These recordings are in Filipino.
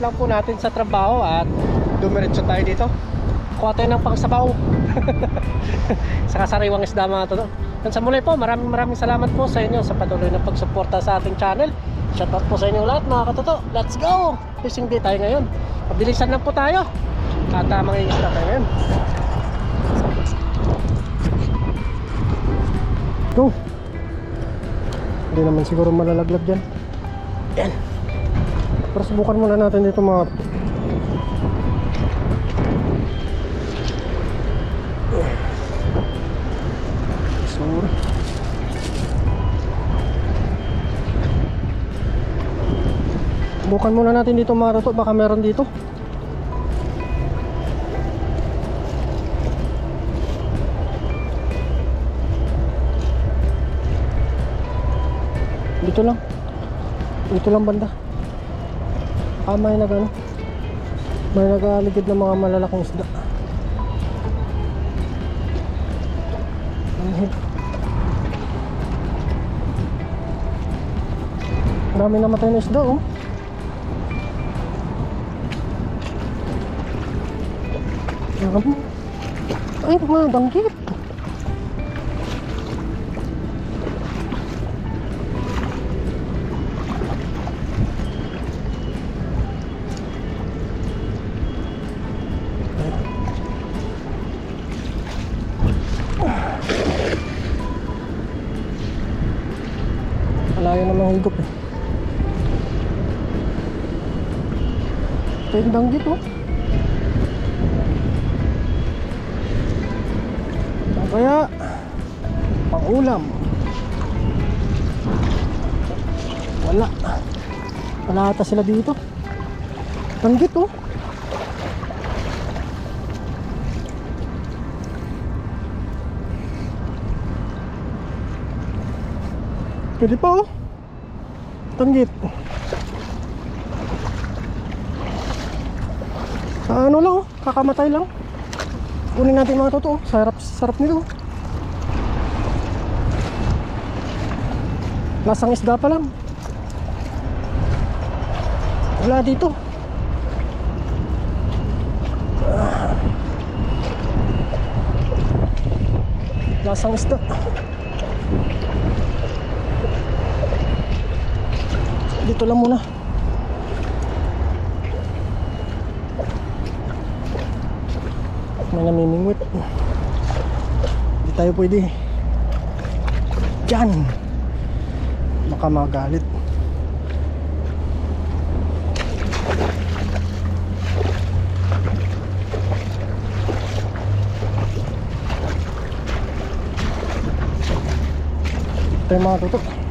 kakaot lang po natin sa trabaho at dumiretso tayo dito. Kuha tayo ng pangsabaw. sa kasariwang isda mga katoto. Yan sa muli po, maraming maraming salamat po sa inyo sa patuloy na pagsuporta sa ating channel. Shoutout po sa inyo lahat mga katoto. Let's go! Fishing day tayo ngayon. Pabilisan lang po tayo. At uh, mga isda tayo ngayon. Go! Hindi naman siguro malalaglag dyan. Yan. Pero subukan muna natin dito mga Sur. Subukan muna natin dito mga rato. Baka meron dito. Dito lang. Dito lang banda. Ah, may nag ano. May nag-aaligid ng mga malalaking isda. Marami namatay na isda oh. Ay, mga danggit. Danggit oh. Kaya? Pang ulam. Wala. Wala ata sila dito. Danggit oh. Pwede pa oh. Tanggit. Sa ano lang oh, kakamatay lang. Kunin natin mga totoo. Sarap, sarap nito. Lasang isda pa lang. Wala dito. Ah. Lasang isda. Dito lang muna. May namimingwit. Hindi tayo pwede. Diyan. Baka magalit. Ito yung mga tutok.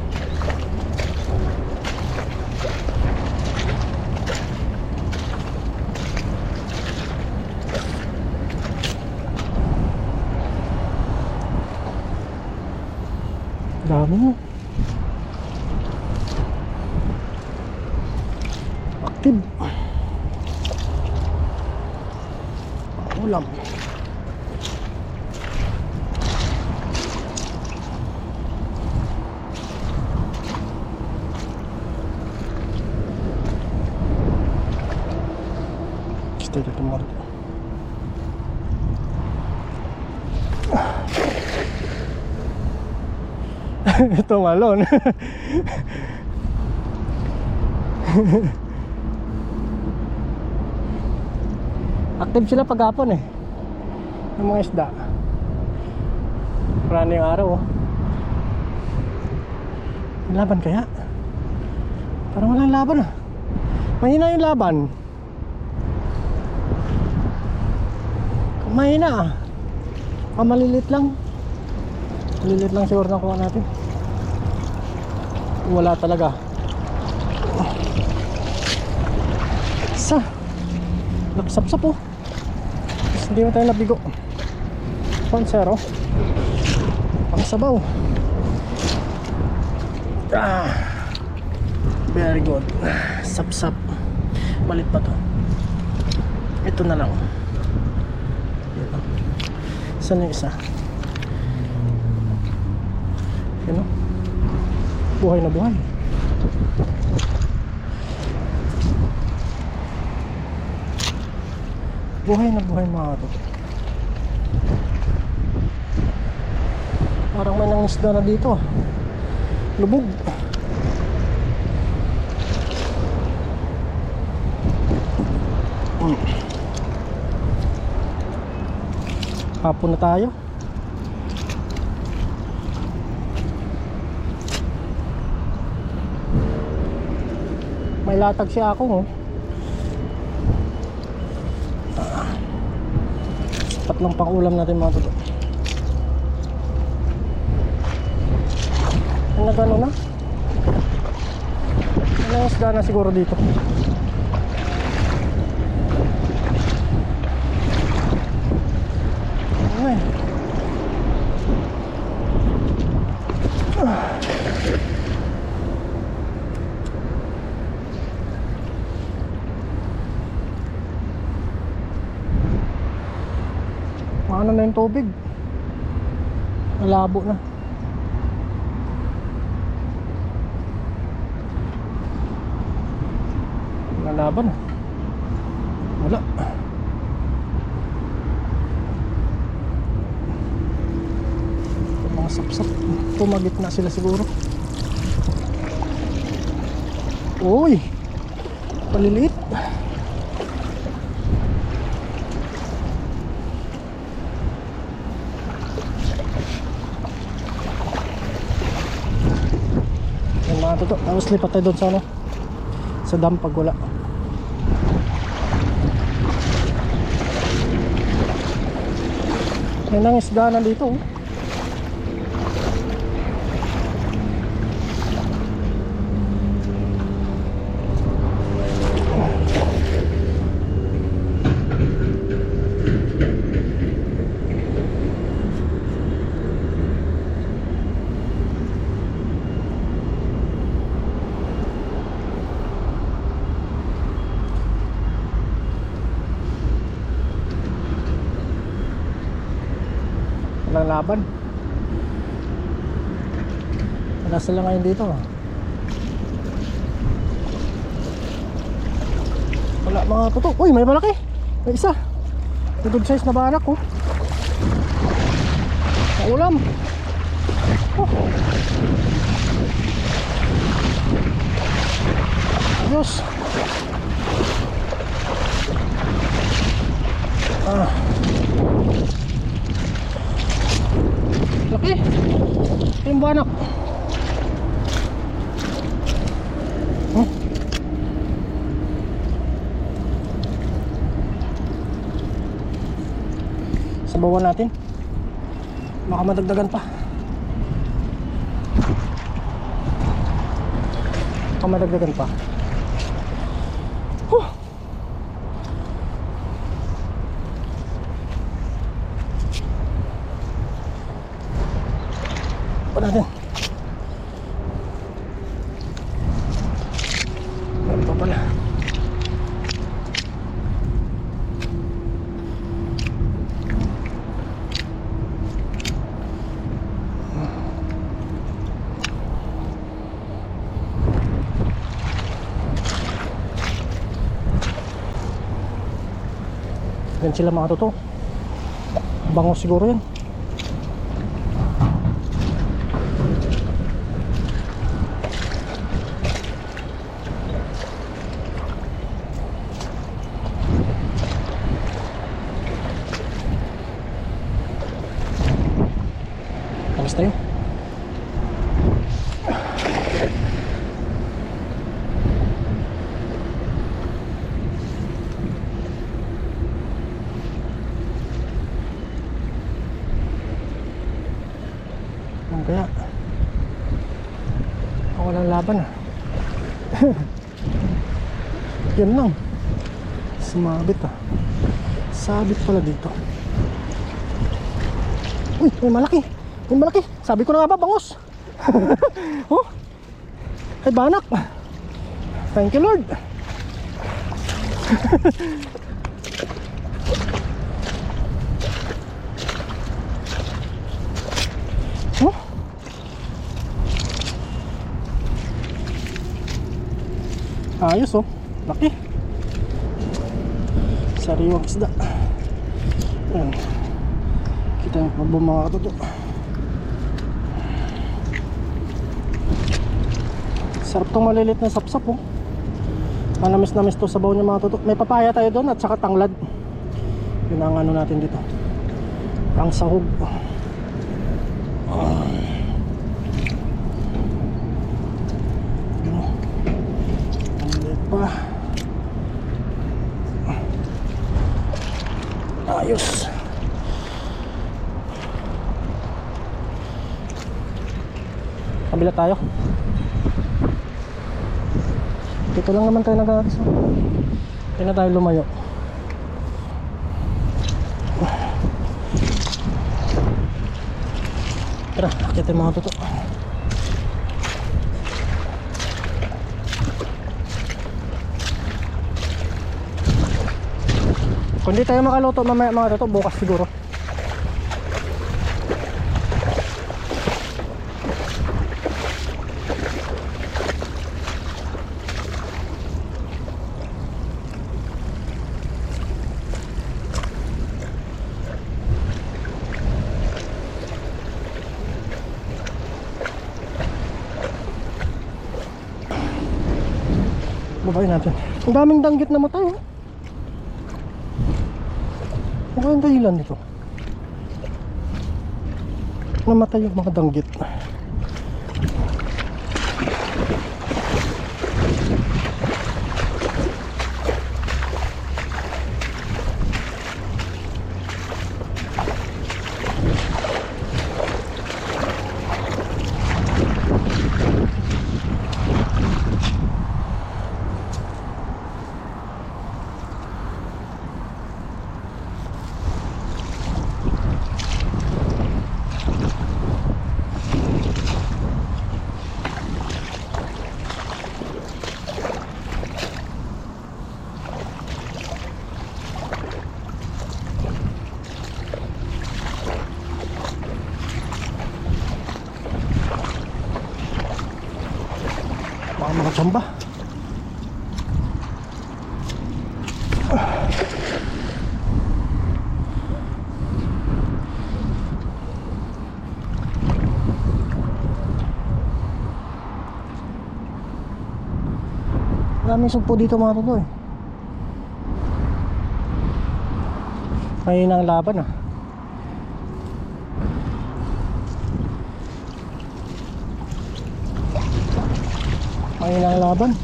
Dami mo. Active. Ulam. Stay dito mo rito. Ito malon. Active sila paghapon eh. Yung mga isda. Marami yung araw oh. Laban kaya? Parang walang laban ah. Mahina yung laban. Mahina ah. Ah, malilit lang. Malilit lang siguro nakuha natin. Wala talaga. Sa. Naksap-sap oh. Tapos hindi mo tayo nabigo. Pansero. Pangsabaw. Ah. Very good. Sap-sap. Balit pa to. Ito na lang. Saan yung isa? Yan o. Buhay na buhay. Buhay na buhay mga to. Parang may nangisda na dito. Lubog. Hapon na tayo. May latag siya ako, oh. Sapat lang pang ulam natin mga toto. Ano na? Ano isda na siguro dito? Ay. Ano na yung tubig? Malabo na. Nalaban ah. Wala. Mga sapsap. Pumagit na sila siguro. Uy! Paliliit. Yan mga toto. Tapos lipat tayo doon sa ano? Sa dam pag wala. Yan ang isda na dito. Oh. Walang laban. Wala sila ngayon dito. Wala mga tutok. Uy, may malaki. May isa. May good size na banak oh. Sa ulam. Oh. Diyos. Ah. Laki. Ito yung Sabawan natin. Baka madagdagan pa. Baka madagdagan pa. Huh. Pa natin. Meron pa pala. Yan sila mga totoo. Bango siguro yan. Alas tayo. Ano kaya? Ako walang laban ah. Yan lang. Sumabit ah. Sabit pala dito. Uy, may malaki. May malaki. Sabi ko na nga ba, bangos. oh. Ay, banak. Thank you, Lord. oh. Ayos oh. Laki. Sariwang isda. Ayan. Kita yung pagbo mga katoto. Sarap tong malilit na sapsap oh. Manamis-namis to sabaw niya mga toto. May papaya tayo doon at saka tanglad. Yun ang ano natin dito. Pang sahog. Yun oh. Ang liit pa. Ayos. Kabila tayo. Dito lang naman tayo nag-aaris. Hindi na tayo lumayo. Tara, akitin mga tuto. Kung di tayo makaluto mamaya mga tuto, bukas siguro. Babayin natin. Ang daming danggit na matay. Oh. Ano kayang dahilan nito? Namatay yung mga danggit. Mga tsamba. Maraming sugpo dito mga toto eh. Ngayon ang laban ah. Ang laban.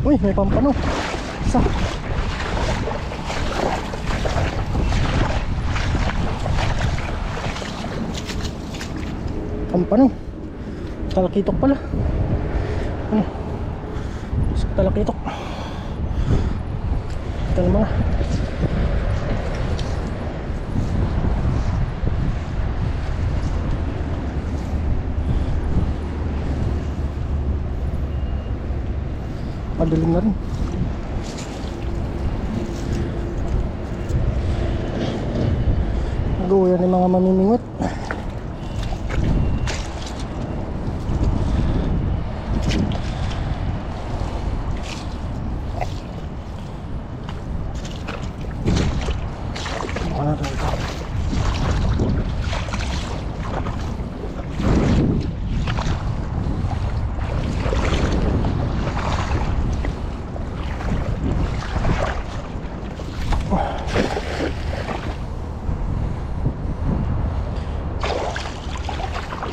Uy, may pampano. Isa. Pampano. Talakitok pala. Ano? Talakitok. Ito na mga. Padilim na rin. Nag-uwi ng mga mamimingot.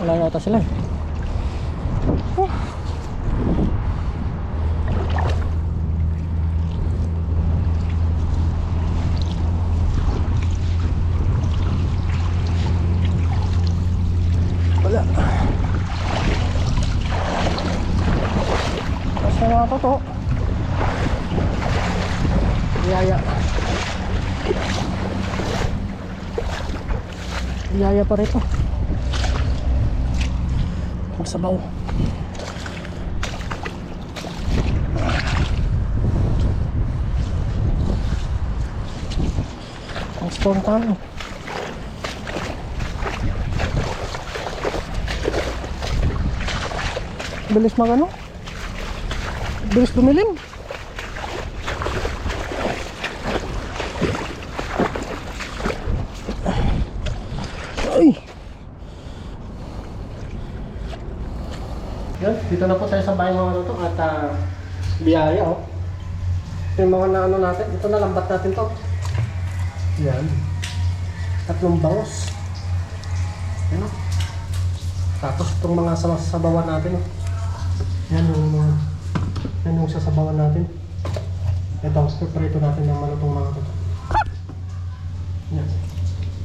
Ano na ito? Sila eh. Wala. Basta mga toto. Biyaya. Biyaya pa rito sabaw. Ang storm tayo. Bilis magano? Bilis dumilim. Yan, dito na po tayo sa bahay mga to at ah, biyaya oh. Yung mga naano natin, ito na lambat natin to. Yan. Tatlong bangos. Yan oh. Tapos itong mga sa- sabawan natin oh. Yan yung mga yan yung sasabawan natin. Ito ang prito natin ng malutong mga to. Yan.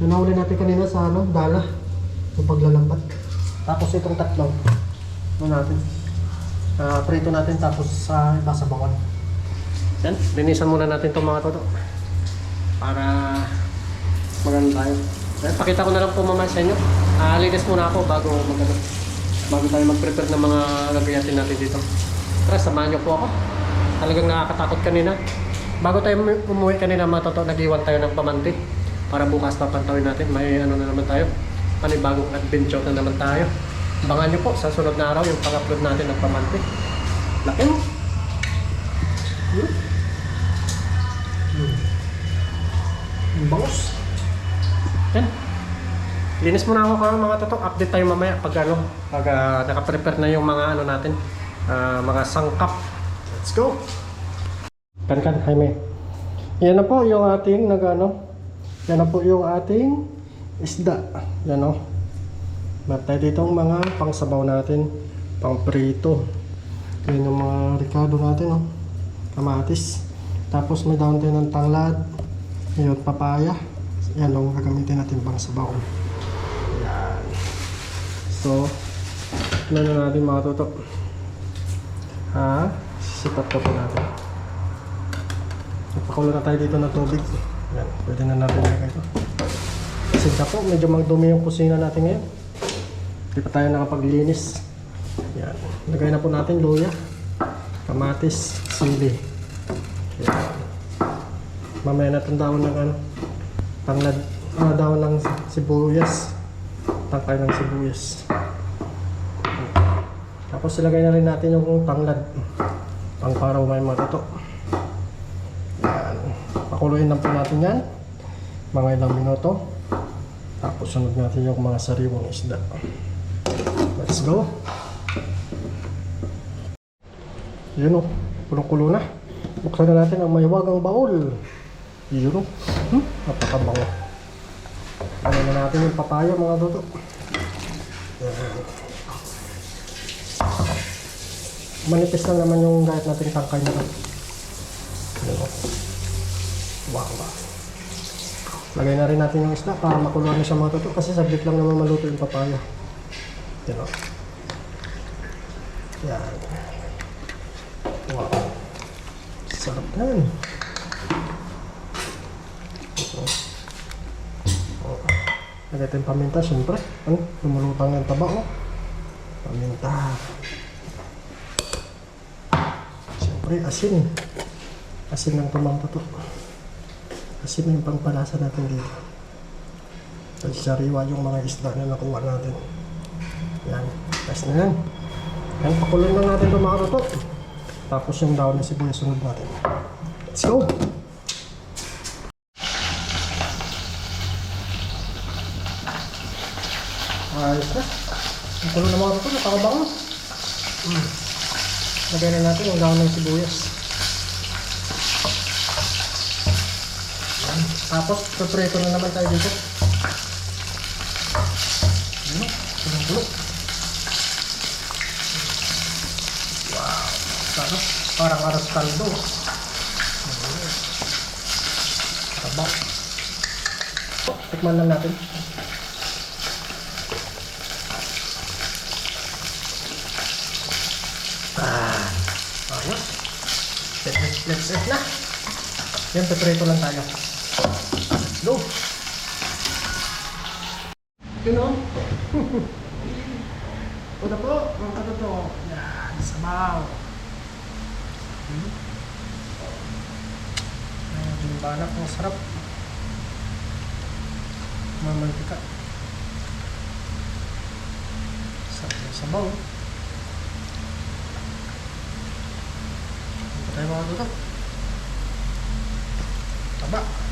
Yung nahuli natin kanina sa ano, dala. Yung paglalambat. Tapos itong tatlo. Ano natin? Ah, prito natin tapos sa iba sa bawal. Yan, linisan muna natin itong mga toto. Para maganda tayo. Yan, pakita ko na lang po mamaya sa inyo. Ah, linis muna ako bago mag bago tayo mag-prepare ng mga gagayatin natin dito. Tara, samahan niyo po ako. Talagang nakakatakot kanina. Bago tayo umu- umuwi kanina mga toto, nag-iwan tayo ng pamanti. Para bukas papantawin natin. May ano na naman tayo. Panibagong adventure na naman tayo. Abangan nyo po sa sunod na araw yung pang-upload natin ng pamanti. Laki mo. Hmm? Hmm. Ang bangos. Yan. Linis muna ako ka mga toto. Update tayo mamaya pag ano, pag ah, naka-prepare na yung mga ano natin, ah, mga sangkap. Let's go. Kan kan, Jaime. Yan na po yung ating nagano. Yan na po yung ating isda. Yan o. Meron tayo dito ang mga pangsabaw natin, pang prito. Yan yung mga ricado natin, oh. Kamatis. Tapos may down tayo ng tanglad. Yun, papaya. Yan yung gagamitin natin pang sabaw. Yan. So, ano na natin mga tutok. Ha? Sisipat ko po natin. Ipakulo na tayo dito ng tubig. Yan, pwede na natin ilagay ito. Kasi po, medyo magdumi yung kusina natin ngayon. Hindi pa tayo nakapaglinis. Yan. Lagay na po natin luya, kamatis, sili. Mamaya natin dahon ng ano, tanglad, ah, dahon ng sibuyas. Tangkay ng sibuyas. Tapos ilagay na rin natin yung tanglad. Pang para may matuto. Yan. Pakuluin lang po natin yan. Mga ilang minuto. Tapos sunod natin yung mga sariwang isda. Let's go. Yun o, kulong-kulo na. Buksan na natin ang mayawagang baul. Yun o, hmm? napakabango. Ano na natin yung papaya mga dodo. Manipis lang naman yung diet nating tangkay na to. Yun o. Wow, wow. Lagay na rin natin yung isda para makuluan na siya mga toto kasi saglit lang naman maluto yung papaya. Yan o. Yan. Wow. Sarap yan. Oh. Lagay tayong paminta, syempre. Ano? Lumulutang yung taba, oh. Paminta. Syempre, asin. Asin ng tumang toto. Asin yung pangpalasa natin dito. Kasi sariwa yung mga isda na nakuha natin. Yan. Tapos na yan. Yan, pakuloy na natin ito mga toto. Tapos yung daon na sibuyas sunod natin. Let's go! Ayos na. Ang kulo na mga toto, napakabango. Mm. Lagyan na natin yung daon ng sibuyas. Yan. Tapos, paprito na naman tayo dito. Ano? Kulo-kulo. Aras kaldo. Sarap. Tikman lang natin. Ah, ayos. Let's, let's, eat na. Yan, peprito lang tayo. Let's go. Yun o. Una po, mga katoto. Yan, sabaw. Hmm? Ang balak, ang sarap. Mamantika. Sarap na sabaw. Ano tayo mga tutok? Taba. Taba.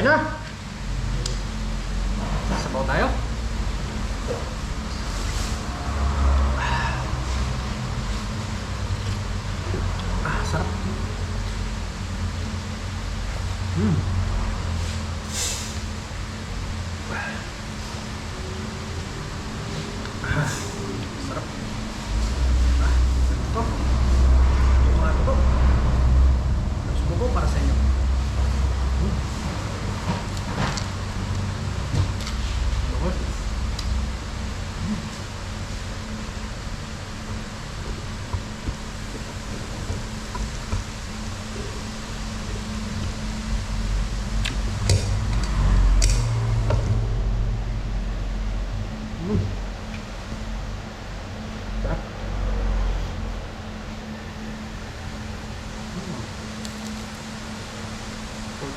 Kain na! Sabaw tayo?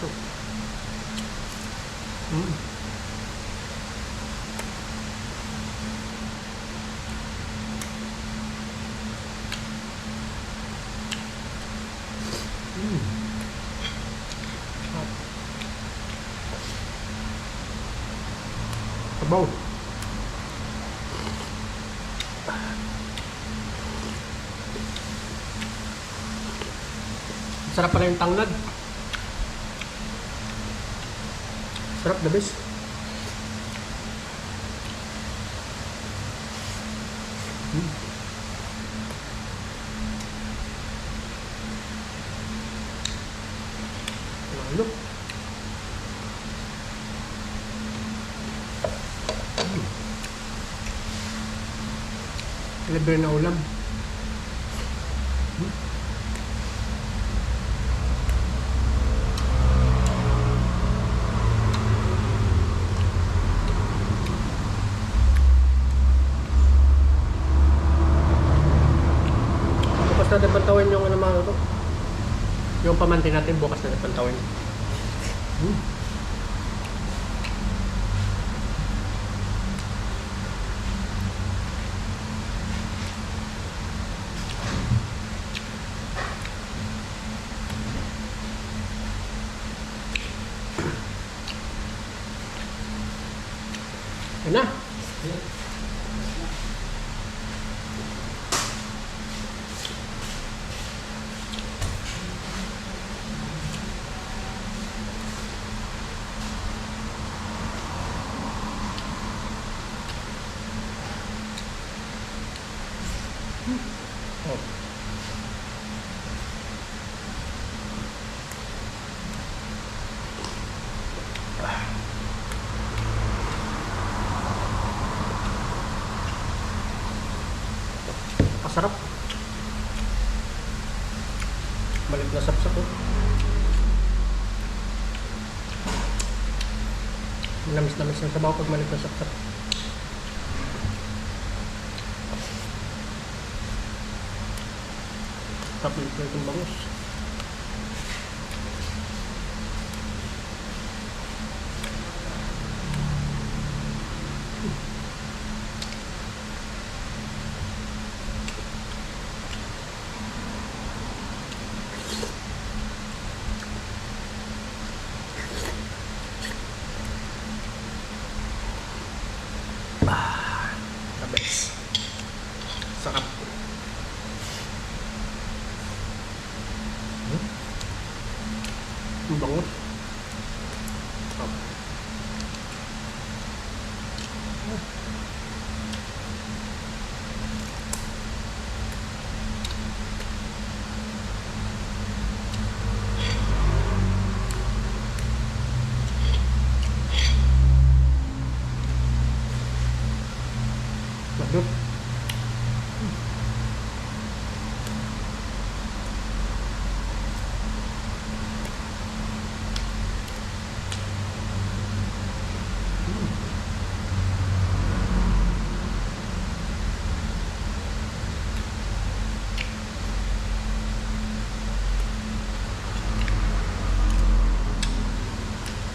to. Mm. Mm. Sarap pala yung tanglad. Sarap the best. pamantin natin bukas na natin tawin. Oh. Masarap. Balik na sapsap oh. ko. Namis-namis ng sabaw pag malik na sapsap. -sap. filter itong bangus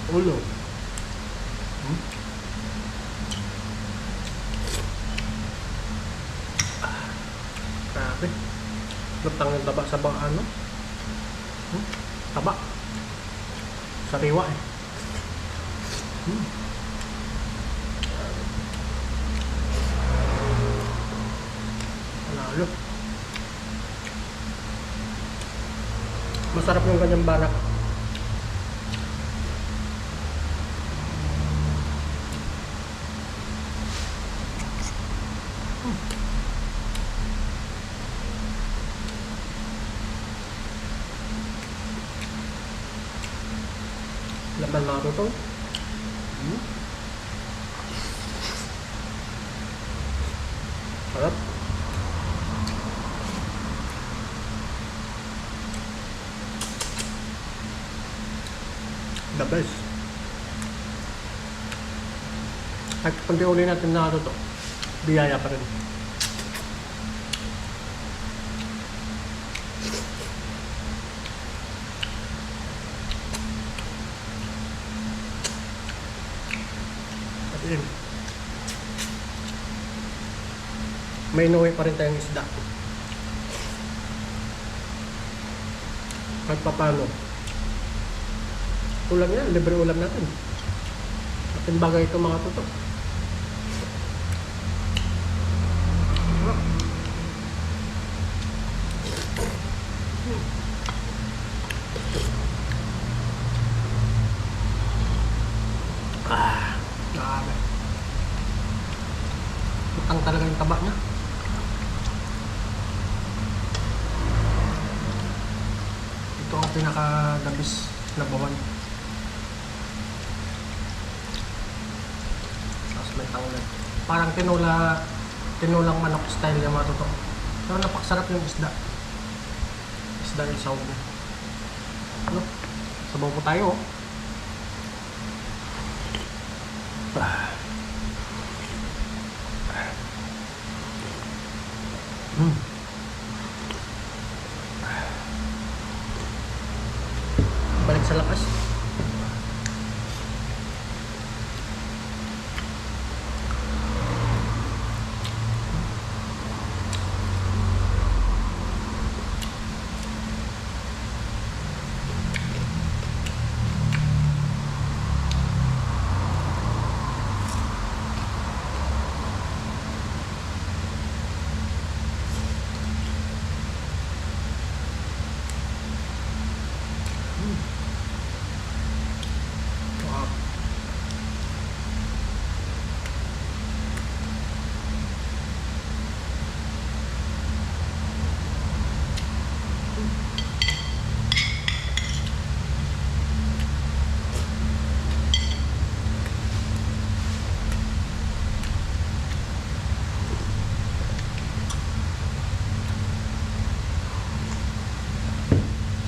Ulo. Hmm? Ah, Grabe. Lutang yung taba sa bang ano? Hmm? Taba. Sariwa eh. Hmm. Masarap yung ganyang barak. Laman mga tutong. Hmm. Sarap. The best. At pag uli natin na ito, biyaya pa rin. At yun. May inuwi pa rin tayong isda. Paano. Ulam yan, libre ulam natin. Ating bagay ito mga toto. Ah, grabe. Matang talaga taba niya. Ito ang pinaka-dabis na bawan. Tapos tanglad. Parang tinula, tinulang manok style yung mga totoo. Pero napakasarap yung isda. Isda yung niya. Ano? Sabaw po tayo oh. Ah. Mm. Balik sa lakas. Wow.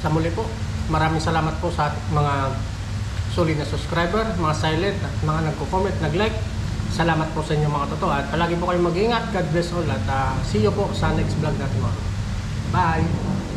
Sa muli po, maraming salamat po sa mga solid na subscriber, mga silent at mga nagko-comment, nag-like. Salamat po sa inyo mga totoo at palagi po kayong mag-ingat. God bless all at ah, see you po sa next vlog natin. Bye!